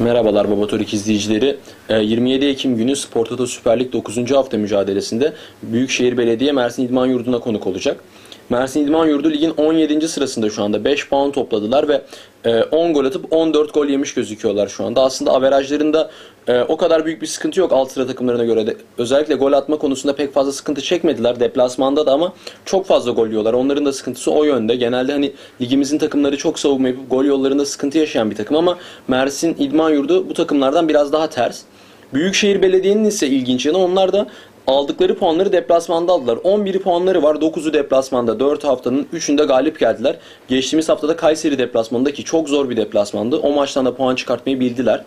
Merhabalar Baba Torik izleyicileri. Ee, 27 Ekim günü Spor Toto Süper Lig 9. hafta mücadelesinde Büyükşehir Belediye Mersin İdman Yurdu'na konuk olacak. Mersin İdman Yurdu ligin 17. sırasında şu anda 5 puan topladılar ve e, 10 gol atıp 14 gol yemiş gözüküyorlar şu anda. Aslında averajlarında e, o kadar büyük bir sıkıntı yok alt sıra takımlarına göre de. Özellikle gol atma konusunda pek fazla sıkıntı çekmediler deplasmanda da ama çok fazla gol yiyorlar. Onların da sıkıntısı o yönde. Genelde hani ligimizin takımları çok savunma yapıp gol yollarında sıkıntı yaşayan bir takım ama Mersin İdman Yurdu bu takımlardan biraz daha ters. Büyükşehir Belediye'nin ise ilginç yanı onlar da aldıkları puanları deplasmanda aldılar. 11 puanları var. 9'u deplasmanda. 4 haftanın 3'ünde galip geldiler. Geçtiğimiz haftada Kayseri deplasmanında ki çok zor bir deplasmandı. O maçtan da puan çıkartmayı bildiler.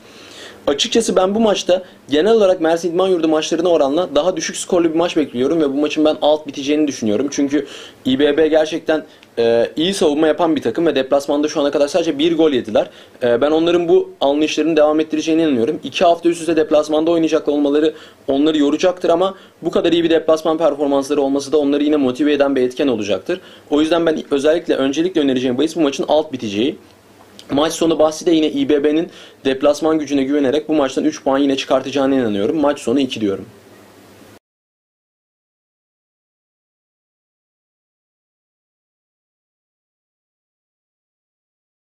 Açıkçası ben bu maçta genel olarak Mersin İdman Yurdu maçlarına oranla daha düşük skorlu bir maç bekliyorum ve bu maçın ben alt biteceğini düşünüyorum. Çünkü İBB gerçekten e, iyi savunma yapan bir takım ve deplasmanda şu ana kadar sadece bir gol yediler. E, ben onların bu anlayışlarını devam ettireceğine inanıyorum. İki hafta üst üste deplasmanda oynayacak olmaları onları yoracaktır ama bu kadar iyi bir deplasman performansları olması da onları yine motive eden bir etken olacaktır. O yüzden ben özellikle öncelikle önereceğim bahis bu maçın alt biteceği. Maç sonu bahsi de yine İBB'nin deplasman gücüne güvenerek bu maçtan 3 puan yine çıkartacağına inanıyorum. Maç sonu 2 diyorum.